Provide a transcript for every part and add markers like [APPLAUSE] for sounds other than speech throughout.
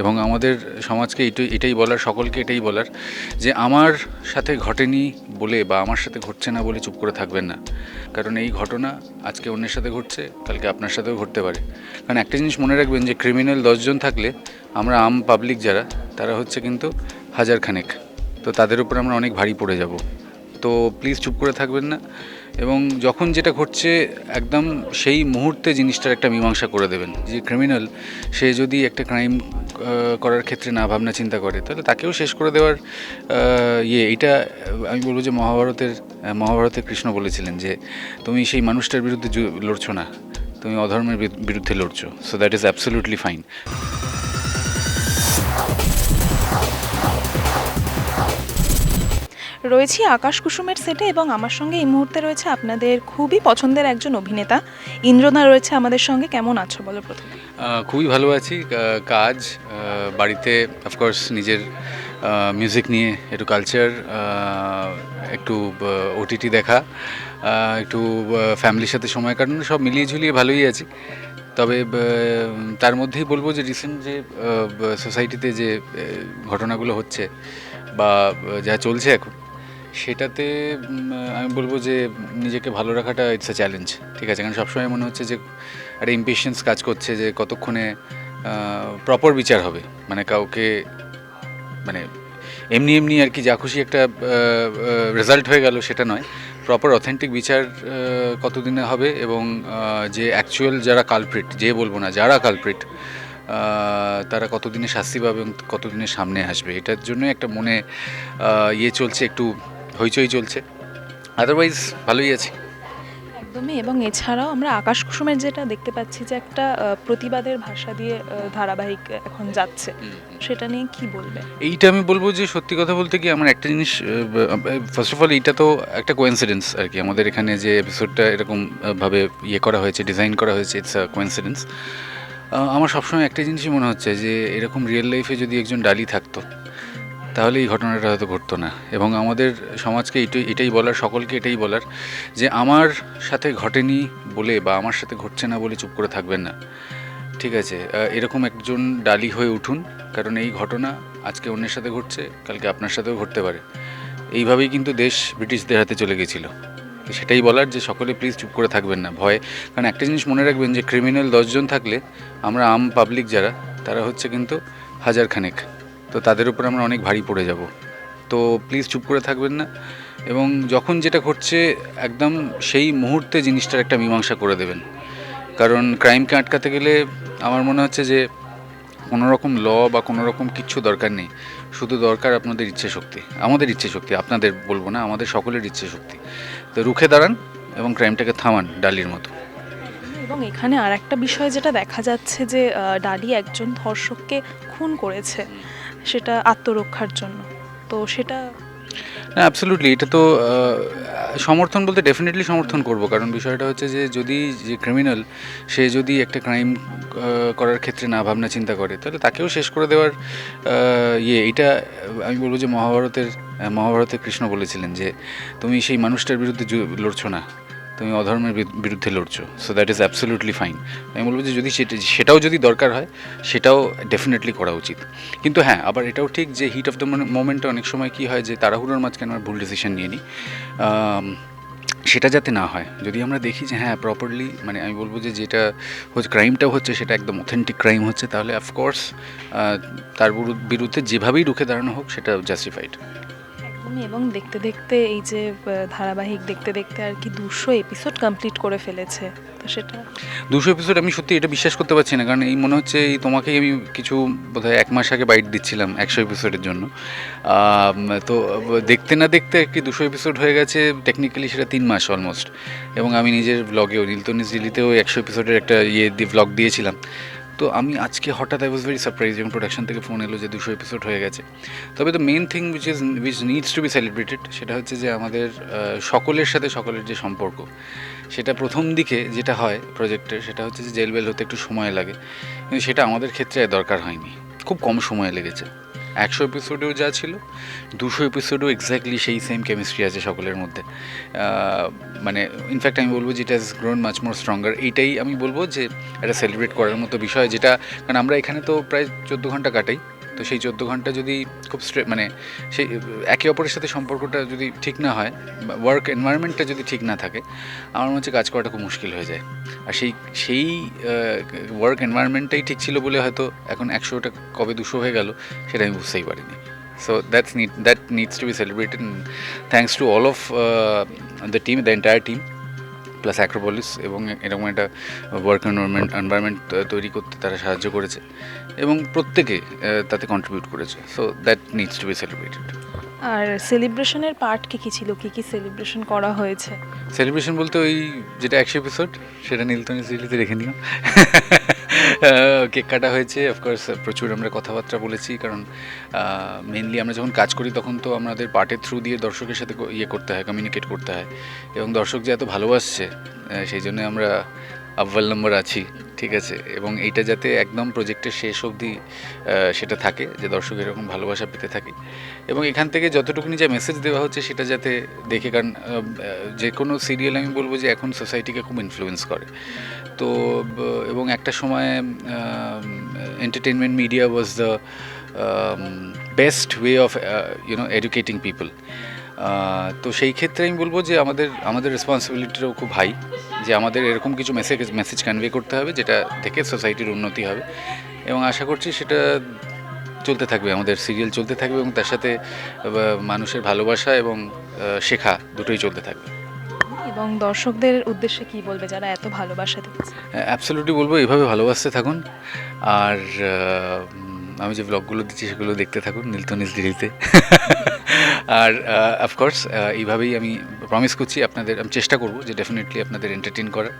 এবং আমাদের সমাজকে এটাই এটাই বলার, সকলকে এটাই বলার যে আমার সাথে ঘটেনি বলে বা আমার সাথে ঘটছে না বলে চুপ করে থাকবেন না। কারণ এই ঘটনা আজকে অন্যের সাথে ঘটছে, কালকে আপনার সাথেও ঘটতে পারে। কারণ একটা জিনিস মনে রাখবেন যে ক্রিমিনাল দশজন থাকলে আমরা আম পাবলিক যারা, তারা হচ্ছে কিন্তু হাজার খানেক। তো তাদের উপর আমরা অনেক ভারী পড়ে যাব। তো প্লিজ চুপ করে থাকবেন না এবং যখন যেটা ঘটছে একদম সেই মুহূর্তে জিনিসটার একটা মীমাংসা করে দেবেন যে ক্রিমিনাল সে যদি একটা ক্রাইম করার ক্ষেত্রে না ভাবনা চিন্তা করে, তাহলে তাকেও শেষ করে দেওয়ার ইয়ে এটা আমি বলব যে মহাভারতের মহাভারতে কৃষ্ণ বলেছিলেন যে তুমি সেই মানুষটার বিরুদ্ধে লড়ছো না, তুমি অধর্মের বিরুদ্ধে লড়ছো so that is absolutely fine রয়েছি আকাশ কুসুমের সেটে এবং আমার সঙ্গে এই মুহূর্তে রয়েছে আপনাদের খুবই পছন্দের একজন অভিনেতা। ইন্দ্রনা রয়েছে আমাদের সঙ্গে। কেমন আছো বলো প্রথমে? খুবই ভালো আছি। কাজ বাড়িতে অফকোর্স নিজের মিউজিক নিয়ে, একটু কালচার একটু ওটিটি দেখা একটু ফ্যামিলির সাথে সময় কাটানো, সব মিলিয়ে ঝুলিয়ে ভালোই আছি। তবে তার মধ্যেই বলব যে রিসেন্ট যে সোসাইটিতে যে ঘটনাগুলো হচ্ছে বা যা চলছে এখন সেটাতে আমি বলব যে নিজেকে ভালো রাখাটা ইটস এ চ্যালেঞ্জ ঠিক আছে? কারণ সবসময় মনে হচ্ছে যে একটা ইম্পেশেন্স কাজ করছে যে কতক্ষণে প্রপার বিচার হবে। মানে কাউকে মানে এমনি এমনি আর কি যা খুশি একটা রেজাল্ট হয়ে গেল সেটা নয়। প্রপার অথেন্টিক বিচার কতদিনে হবে এবং যে অ্যাকচুয়াল যারা কালপ্রিট যে বলব না, যারা কালপ্রিট তারা কতদিনে শাস্তি পাবে এবং কতদিনের সামনে আসবে? এটার জন্য একটা মনে ইয়ে চলছে একটু হইচই চলছে। আদারওয়াইজ ভালোই আছে। একদমই এবং এছাড়াও আমরা আকাশ কুসুমের যেটা দেখতে পাচ্ছি যে একটা প্রতিবাদের ভাষা দিয়ে ধারাবাহিক এখন যাচ্ছে। সেটা নিয়ে কি বলবে? এইটা আমি বলব যে সত্যি কথা বলতে কি আমার একটা জিনিস ফার্স্ট অফ অল এইটা তো একটা কোয়েন্সিডেন্স আর কি। আমাদের এখানে যে এপিসোডটা এরকম ভাবে ইয়ে করা হয়েছে ডিজাইন করা হয়েছে ইটস আ কোয়েন্সিডেন্স আমার সবসময় একটা জিনিসই মনে হচ্ছে যে এরকম রিয়েল লাইফে যদি একজন ডালি থাকতো তাহলে এই ঘটনাটা হয়তো ঘটতো না। এবং আমাদের সমাজকে এটাই এটাই বলার, সকলকে এটাই বলার যে আমার সাথে ঘটেনি বলে বা আমার সাথে ঘটছে না বলে চুপ করে থাকবেন না। ঠিক আছে এরকম একজন ডালি হয়ে উঠুন, কারণ এই ঘটনা আজকে অন্যের সাথে ঘটছে, কালকে আপনার সাথেও ঘটতে পারে। এইভাবেই কিন্তু দেশ ব্রিটিশদের হাতে চলে গেছিল। সেটাই বলার যে সকলে প্লিজ চুপ করে থাকবেন না, ভয়। কারণ একটা জিনিস মনে রাখবেন যে ক্রিমিনাল দশজন থাকলে আমরা আম পাবলিক যারা, তারা হচ্ছে কিন্তু হাজার খানেক। তো তাদের উপর আমরা অনেক ভারী পড়ে যাব। তো প্লিজ চুপ করে থাকবেন না এবং যখন যেটা ঘটছে একদম সেই মুহূর্তে জিনিসটার একটা মীমাংসা করে দেবেন। কারণ ক্রাইমকে আটকাতে গেলে আমার মনে হচ্ছে যে কোনো রকম ল বা কোনো রকম কিচ্ছু দরকার নেই। শুধু দরকার আপনাদের ইচ্ছে শক্তি আমাদের ইচ্ছে শক্তি আপনাদের বলব না আমাদের সকলের ইচ্ছে শক্তি। তো রুখে দাঁড়ান এবং ক্রাইমটাকে থামান ডালির মতো। এবং এখানে আর একটা বিষয় যেটা দেখা যাচ্ছে যে ডালি একজন ধর্ষককে খুন করেছে। সেটা আত্মরক্ষার জন্য। তো সেটা অ্যাবসলিউটলি এটা তো সমর্থন বলতে ডেফিনেটলি সমর্থন করব। কারণ বিষয়টা হচ্ছে যে, যদি যে ক্রিমিনাল সে যদি একটা ক্রাইম করার ক্ষেত্রে না ভাবনা চিন্তা করে, তাহলে তাকেও শেষ করে দেওয়ার ইয়ে। এটা আমি বলব যে মহাভারতের মহাভারতে কৃষ্ণ বলেছিলেন যে, তুমি সেই মানুষটার বিরুদ্ধে লড়ছো না। তুমি অধর্মের বিরু- বিরুদ্ধে লড়ছো। So that is absolutely fine আমি বলব যে যদি সেটাও যদি দরকার হয়, সেটাও ডেফিনেটলি করা উচিত। কিন্তু হ্যাঁ আবার এটাও ঠিক যে হিট অফ দ্য মোমেন্টে অনেক সময় কি হয় যে তাড়াহুড়োর মাঝখানে আমরা ভুল ডিসিশন নিয়ে নিই। সেটা যাতে না হয়। যদি আমরা দেখি যে হ্যাঁ প্রপারলি মানে আমি বলব যে যেটা হচ্ছে ক্রাইমটাও হচ্ছে, সেটা একদম অথেন্টিক ক্রাইম হচ্ছে, তাহলে অফকোর্স তার বিরুদ্ধে যেভাবেই রুখে দাঁড়ানো হোক, সেটা জাস্টিফাইড এবং দেখতে দেখতে এই যে ধারাবাহিক দেখতে দেখতে আর কি দুশো এপিসোড কমপ্লিট করে ফেলেছে। তো সেটা দুশো এপিসোড আমি সত্যি এটা বিশ্বাস করতে পারছি না, কারণ এই মনে হচ্ছে এই তোমাকেই আমি কিছু বোধহয় এক মাস আগে বাইট দিচ্ছিলাম একশো এপিসোডের জন্য। তো দেখতে না দেখতে একটি দুশো এপিসোড হয়ে গেছে টেকনিক্যালি সেটা তিন মাস অলমোস্ট এবং আমি নিজের ব্লগেও নীলতনিস দিল্লিতেও একশো এপিসোডের একটা ইয়ে ব্লগ দিয়েছিলাম। তো আমি আজকে হঠাৎ আই ওয়াজ ভেরি সারপ্রাইজ এবং প্রোডাকশন থেকে ফোন এলো যে দুশো এপিসোড হয়ে গেছে। তবে the main thing which is which needs to be celebrated সেটা হচ্ছে যে আমাদের সকলের সাথে সকলের যে সম্পর্ক, সেটা প্রথম দিকে যেটা হয় প্রজেক্টের সেটা হচ্ছে যে জেল বেল হতে একটু সময় লাগে। কিন্তু সেটা আমাদের ক্ষেত্রে দরকার হয়নি। খুব কম সময় লেগেছে। একশো এপিসোডেও যা ছিল, দুশো এপিসোডেও এক্স্যাক্টলি সেই সেম কেমিস্ট্রি আছে সকলের মধ্যে। মানে ইনফ্যাক্ট আমি বলব যেটা is grown much more stronger এইটাই আমি বলব যে, এটা সেলিব্রেট করার মতো বিষয় যেটা, কারণ আমরা এখানে তো প্রায় চোদ্দ ঘণ্টা কাটাই। তো সেই চোদ্দ ঘণ্টা যদি খুব স্ট্রে মানে সেই, একে অপরের সাথে সম্পর্কটা যদি ঠিক না হয় ওয়ার্ক এনভায়রনমেন্টটা যদি ঠিক না থাকে, আমার মনে হচ্ছে কাজ করাটা খুব মুশকিল হয়ে যায়। আর সেই সেই ওয়ার্ক এনভায়রনমেন্টটাই ঠিক ছিল বলে হয়তো এখন একশোটা কবে দুশো হয়ে গেল, সেটা আমি বুঝতেই পারিনি। So that's need that needs to be celebrated thanks to all of the team the entire team plus Acropolis এবং এরকম একটা ওয়ার্ক এনভারমেন্ট এনভায়রনমেন্ট তৈরি করতে তারা সাহায্য করেছে এবং প্রত্যেকে তাতে কন্ট্রিবিউট করেছে। So that needs to be celebrated আর সেলিব্রেশনের পার্ট কী কী ছিল? কী কী সেলিব্রেশন করা হয়েছে? সেলিব্রেশন বলতে ওই যেটা একশো এপিসোড সেটা নীলতনি সিরিজে রেখে নিও [LAUGHS] [LAUGHS] কেক কাটা হয়েছে। অফকোর্স প্রচুর আমরা কথাবার্তা বলেছি, কারণ মেনলি আমরা যখন কাজ করি তখন তো আমাদের পার্টের থ্রু দিয়ে দর্শকের সাথে ইয়ে করতে হয় কমিউনিকেট করতে হয়। এবং দর্শক যে এত ভালোবাসছে সেই জন্য আমরা আব্বাল নম্বর আছি, ঠিক আছে? এবং এইটা যাতে একদম প্রজেক্টের শেষ অবধি সেটা থাকে, যে দর্শক এরকম ভালোবাসা পেতে থাকে। এবং এখান থেকে যতটুকুনি যা মেসেজ দেওয়া হচ্ছে, সেটা যাতে দেখে, কারণ যে কোনো সিরিয়াল আমি বলব যে এখন সোসাইটিকে খুব ইনফ্লুয়েন্স করে। তো, এবং একটা সময় entertainment media was the best way of you know educating people তো সেই ক্ষেত্রে আমি বলব যে আমাদের আমাদের রেসপন্সিবিলিটিটাও খুব হাই যে আমাদের এরকম কিছু মেসেজ মেসেজ কনভে করতে হবে, যেটা থেকে সোসাইটির উন্নতি হবে। এবং আশা করছি সেটা চলতে থাকবে, আমাদের সিরিয়াল চলতে থাকবে এবং তার সাথে মানুষের ভালোবাসা এবং শেখা দুটোই চলতে থাকবে। এবং দর্শকদের উদ্দেশ্যে কী বলবে যারা এত ভালোবাসা দিচ্ছে? বলব, এইভাবে ভালোবাসতে থাকুন। আর আমি যে ব্লগগুলো দিচ্ছি সেগুলো দেখতে থাকুন নীলতনিস দিদিতে আর অফকোর্স এইভাবেই আমি প্রমিস করছি আপনাদের, আমি চেষ্টা করব যে ডেফিনেটলি আপনাদের এন্টারটেন করার।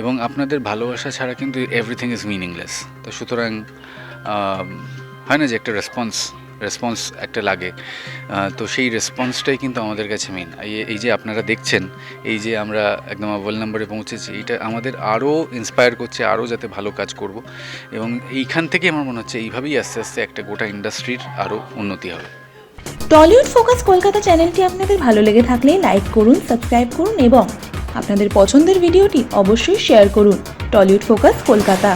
এবং আপনাদের ভালোবাসা ছাড়া কিন্তু এভরিথিং ইজ মিনিংলেস তো সুতরাং হয় না যে একটা রেসপন্স রেসপন্স একটা লাগে। তো সেই রেসপন্সটাই কিন্তু আমাদের কাছে মেন এই যে আপনারা দেখছেন, এই যে আমরা একদম আব্বাল নাম্বারে পৌঁছেছি এটা আমাদের আরও ইন্সপায়ার করছে, আরও যাতে ভালো কাজ করব। এবং এইখান থেকে আমার মনে হচ্ছে এইভাবেই আস্তে আস্তে একটা গোটা ইন্ডাস্ট্রির আরও উন্নতি হবে। টলিউড ফোকাস কলকাতা চ্যানেলটি আপনাদের ভালো লেগে থাকলে লাইক করুন, সাবস্ক্রাইব করুন এবং আপনাদের পছন্দের ভিডিওটি অবশ্যই শেয়ার করুন। টলিউড ফোকাস কলকাতা।